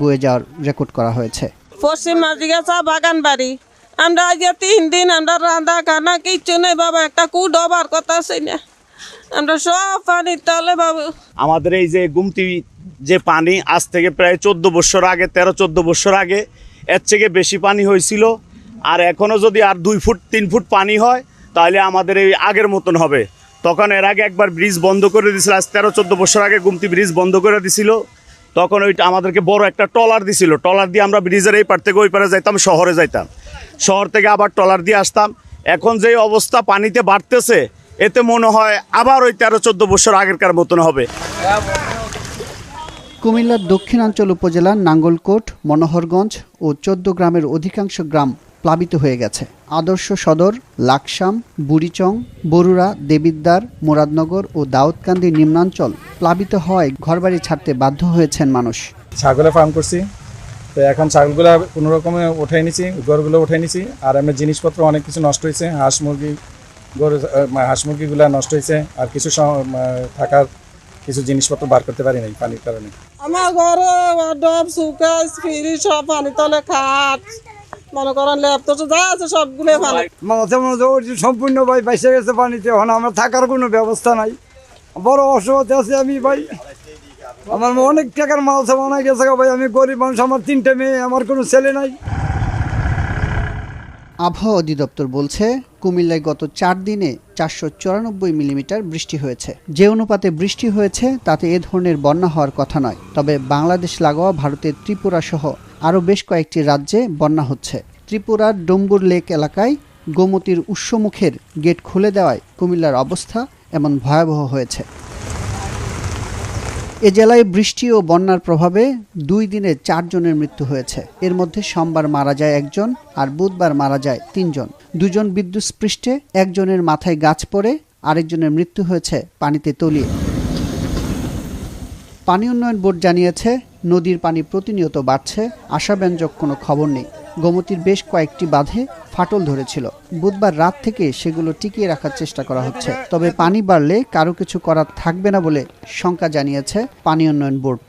বয়ে যাওয়ার রেকর্ড করা হয়েছে। পশ্চিম মাঝিগা চা বাগান বাড়ি। আমরা আজকে তিন দিন আমরা রান্না খানা কিচ্ছু নেই বাবা একটা কু ডবার কথা আছে না। আমরা সব পানির তলে বাবু। আমাদের এই যে গুমতি যে পানি আজ থেকে প্রায় চোদ্দ বছর আগে তেরো চোদ্দ বছর আগে এর থেকে বেশি পানি হয়েছিল। আর এখনও যদি আর দুই ফুট তিন ফুট পানি হয় তাহলে আমাদের এই আগের মতন হবে। তখন এর আগে একবার ব্রিজ বন্ধ করে দিয়েছিল আজ তেরো চোদ্দ বছর আগে গুমতি ব্রিজ বন্ধ করে দিছিল। তখন ওইটা আমাদেরকে বড় একটা টলার দিছিল। টলার দিয়ে আমরা ব্রিজের এই পার থেকে ওই পারে যাইতাম, শহরে যাইতাম। শহর থেকে আবার টলার দিয়ে আসতাম। এখন যে অবস্থা, পানিতে বাড়তেছে, এতে মনে হয় আবার ওই তেরো চোদ্দ বছর আগেরকার মতন হবে। কুমিল্লার দক্ষিণাঞ্চল উপজেলার নাঙ্গলকোট, মনোহরগঞ্জ ও চোদ্দ গ্রামের অধিকাংশ গ্রাম প্লাবিত হয়ে গেছে। আদর্শ সদর লাকসাম বুড়িচং বরুড়া দেবিদ্বার মুরাদনগর ও দাউদকান্দি নিম্নাঞ্চল প্লাবিত হওয়ায় ঘরবাড়ি ছাড়তে বাধ্য হয়েছেন মানুষ। ছাগলের ফার্ম করছি। তো এখন ছাগলগুলো কোনো রকমে উঠাই নিছি গরুগুলো উঠাই নিছি। আর এমনি জিনিসপত্র অনেক কিছু নষ্ট হয়েছে। হাঁস মুরগি গরু হাঁস মুরগিগুলো নষ্ট হয়েছে। আর কিছু থাকার কিছু জিনিসপত্র বার করতে পারি নাই পানির কারণে। আমার ঘরে ডব সুকাস ফিরি সব পানি তলে খাট। মনে করেন ল্যাপটপ যা আছে সবগুলো পানি মাঝে মাঝে সম্পূর্ণ ভাই বাইসে গেছে পানিতে, এখন আমার থাকার কোনো ব্যবস্থা নাই। বড় অসুবিধা আছে আমি ভাই। আমার অনেক টাকার মাল অনেক গেছে ভাই, আমি গরিব মানুষ, আমার তিনটে মেয়ে, আমার কোনো ছেলে নাই। আবহাওয়া অধিদপ্তর বলছে, কুমিল্লায় গত চার দিনে চারশো চুরানব্বই মিলিমিটার বৃষ্টি হয়েছে। যে অনুপাতে বৃষ্টি হয়েছে, তাতে এ ধরনের বন্যা হওয়ার কথা নয়। তবে বাংলাদেশ লাগোয়া, ভারতের ত্রিপুরা সহ আরও বেশ কয়েকটি রাজ্যে বন্যা হচ্ছে। ত্রিপুরার ডম্বুর লেক এলাকায় গোমতীর উৎসমুখের গেট খুলে দেওয়ায় কুমিল্লার অবস্থা এমন ভয়াবহ হয়েছে। এ জেলায় বৃষ্টি ও বন্যার প্রভাবে দুই দিনে চারজনের মৃত্যু হয়েছে। এর মধ্যে সোমবার মারা যায় একজন আর বুধবার মারা যায় তিনজন। দুজন বিদ্যুৎস্পৃষ্টে একজনের মাথায় গাছ পড়ে, আরেকজনের মৃত্যু হয়েছে পানিতে তলিয়ে। পানি উন্নয়ন বোর্ড জানিয়েছে, নদীর পানি প্রতিনিয়ত বাড়ছে, আশাব্যঞ্জক কোনো খবর নেই। গোমতীর বেশ কয়েকটি বাঁধে ফাটল ধরেছিল। বুধবার রাত থেকে সেগুলো টিকিয়ে রাখার চেষ্টা করা হচ্ছে। তবে পানি বাড়লে কারও কিছু করার থাকবে না বলে শঙ্কা জানিয়েছে পানি উন্নয়ন বোর্ড।